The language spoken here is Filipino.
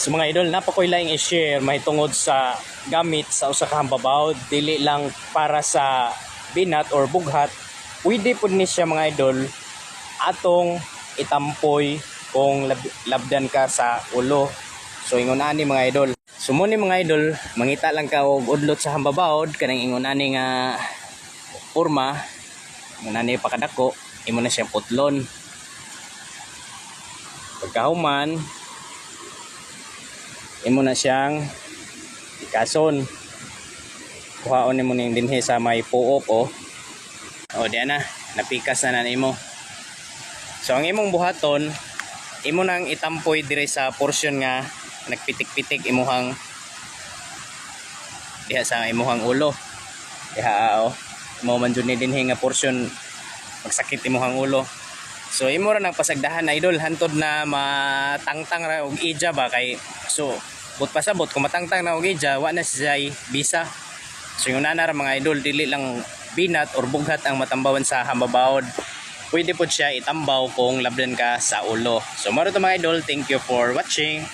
So mga idol, napakoy laing i-share may tungod sa gamit sa usa ka hambabaw dili lang para sa binat or bughat. Pwede pud ni siya mga idol atong itampoy kung lab- labdan ka sa ulo. So ingon ani mga idol. So ni mga idol, mangita lang ka og udlot sa hambabawd kanang ingon ani nga porma, ingon ani pakadako, imo na siyang putlon. Pagkahuman, imo na siyang ikason. Kuhaon nimo ning dinhi sa may puok o o diyan na. Napikas na na nimo. So ang imong buhaton imo nang itampoy dire sa portion nga nagpitik-pitik imuhang diha sa imuhang ulo. Diha o mo man jud ni dinhi nga portion magsakit imuhang ulo So imo ra nang pasagdahan idol hantod na matangtang ra og ija ba kay so but pasabot kung matangtang na og ija wa na siya bisa. So yung nana ra mga idol dili lang binat or bughat ang matambawan sa hambabawod. Pwede po siya itambaw kung labdan ka sa ulo. So maro to mga idol, thank you for watching.